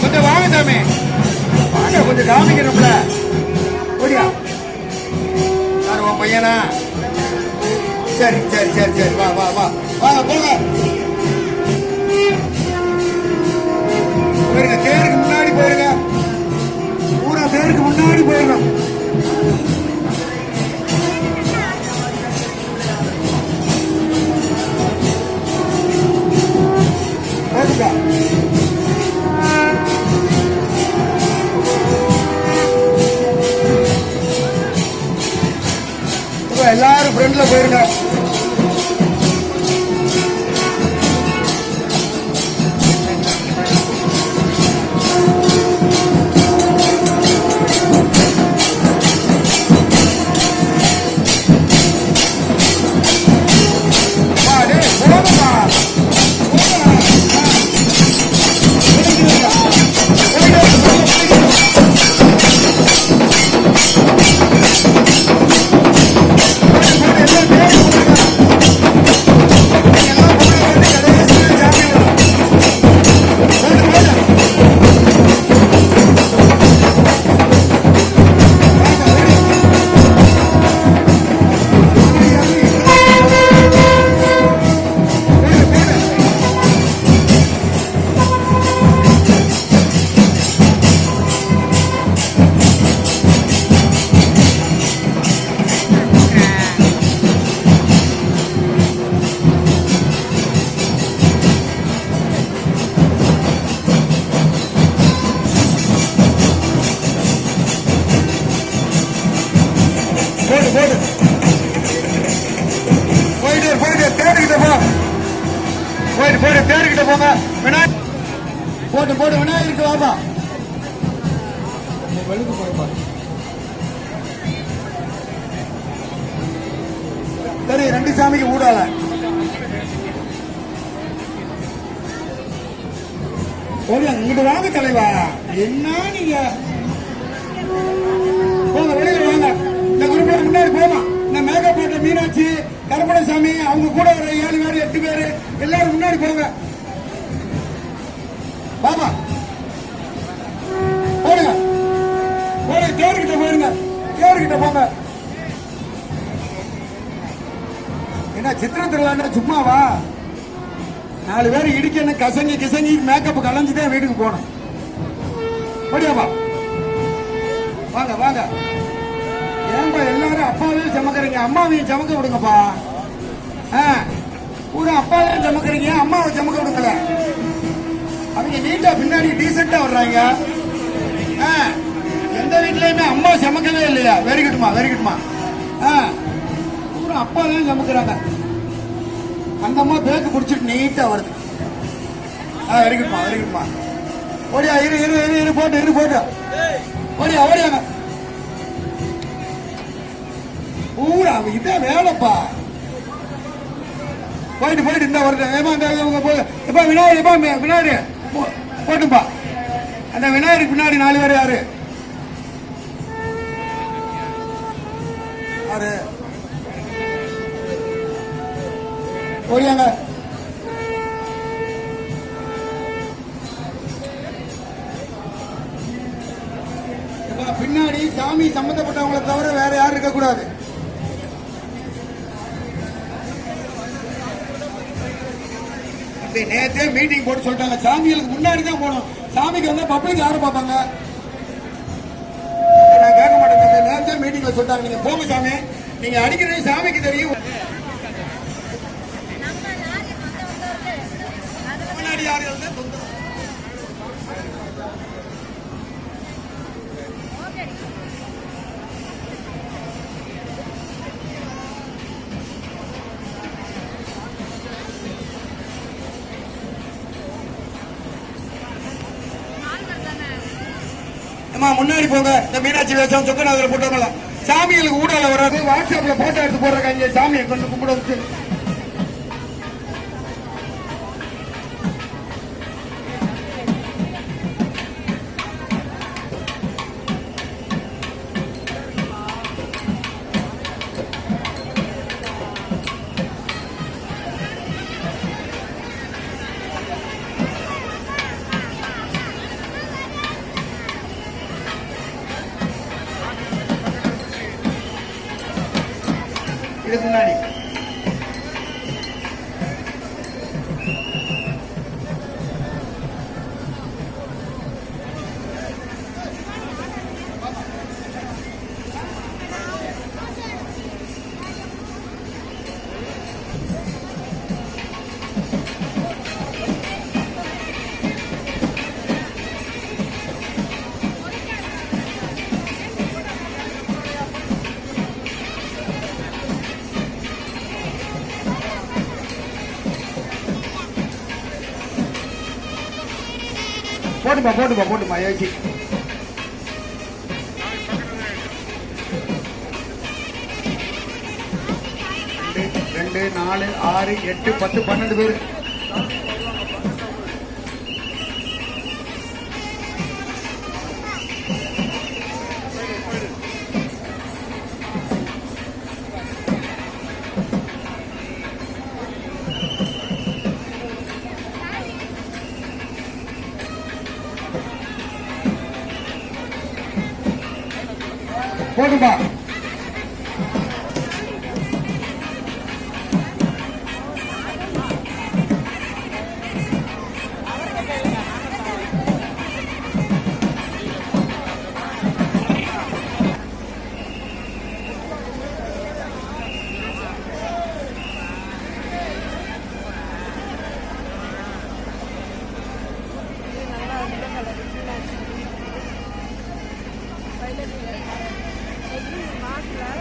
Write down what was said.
கொஞ்சம் வாங்க கொஞ்சம் காமிக்கணும்ல ஓடியா. யார் உன் பையனா? சரி சரி சரி சரி. வா வா வா. வாங்க போங்க. போயிருங்க தேருக்கு முன்னாடி போயிருங்க. பூரா தேருக்கு முன்னாடி போயிருங்க. இப்ப எல்லாரும் ஃப்ரெண்ட்ல போயிருங்க. விநாயகர் போட்டு போட்டு விநாயகருக்கு வாப்பா. வெளுக்கு போயப்பா சரி ரெண்டு சாமிக்கு ஊடால. ஓடியா இங்கிட்டு வாங்க தலைவா. என்ன நீங்க? போங்க வெளியில வாங்க. இந்த குரூப்ல முன்னாடி போமா. இந்த மேக்கப் போட்ட மீனாட்சி கருப்பணசாமி அவங்க கூட ஒரு ஏழு பேர் எட்டு பேர் எல்லாரும் முன்னாடி போங்க. போயிருங்க போங்க. என்ன சித்திர திருவிழா சும்மாவா? நாலு பேர் இடிக்கணும் கசங்கி கிசங்கி மேக்கப் கலைஞ்சுதான் வீட்டுக்கு போகணும். படியாப்பா வாங்க வாங்க. ஏன்பா எல்லாரும் அப்பாவையும் சமக்கிறீங்க? அம்மாவையும் சமக்க விடுங்கப்பா. ஆ பூரா அப்பாவையும் சமக்கிறீங்க அம்மாவை சமக்க விடுங்கள அவங்க நீட்டா பின்னாடி டீசெண்டா வர்றாங்க ஆ எந்த வீட்லயுமே அப்பா சமக்கவே இல்லையா? வெரி குட்மா வெரி குட்மா ஆ. அப்பா தான் சமக்கிறாங்க. அந்த அம்மா பேக்கு பிடிச்சிட்டு நீட்டா வருது. ஆ வெரி குட்மா வெரி குட்மா ஓடியா இரு இரு இரு இரு போட்டு இரு போட்டு. ஓடியா ஓடியாங்க பூரா இதான் வேலைப்பா. போயிட்டு போயிட்டு இந்த வருடம் ஏமா இந்த இவங்க போய் எப்பா விநாயகர் எப்பா விநாயகர். போ- போட்டுப்பா. அந்த விநாயகருக்கு பின்னாடி நாலு பேர் யாரு? யாரு? ஓடியாங்க பின்னாடி சாமி சம்பந்தப்பட்டவங்களை தவிர வேற யாரும் இருக்கக்கூடாது. அப்படி மீட்டிங் போட்டு சொல்லிட்டாங்க. சாமிகளுக்கு முன்னாடி தான் போகணும் சாமிக்கு வந்தா பப்ளிக் யாரும் பார்ப்பாங்க? சாமி மீட்டிங்ல சொல்லிட்டாங்க நீங்க போங்க சாமி. நீங்க அடிக்கிறது சாமிக்கு தெரியும். முன்னாடி போங்க. இந்த மீனாட்சி வேஷம் சொக்கநாதர் போட்டவங்கள சாமிகளுக்கு ஊடால வராது. வாட்ஸ்அப்ல போட்டோ எடுத்து போடுறாங்க சாமியை கொண்டு கும்பிட வச்சு இதுக்கு முன்னாடி. போட்டுப்பா போட்டுப்பா போட்டுப்பா ஏசி ரெண்டு நாலு ஆறு எட்டு பத்து பன்னெண்டு பேர். போதுமா Ah, claro.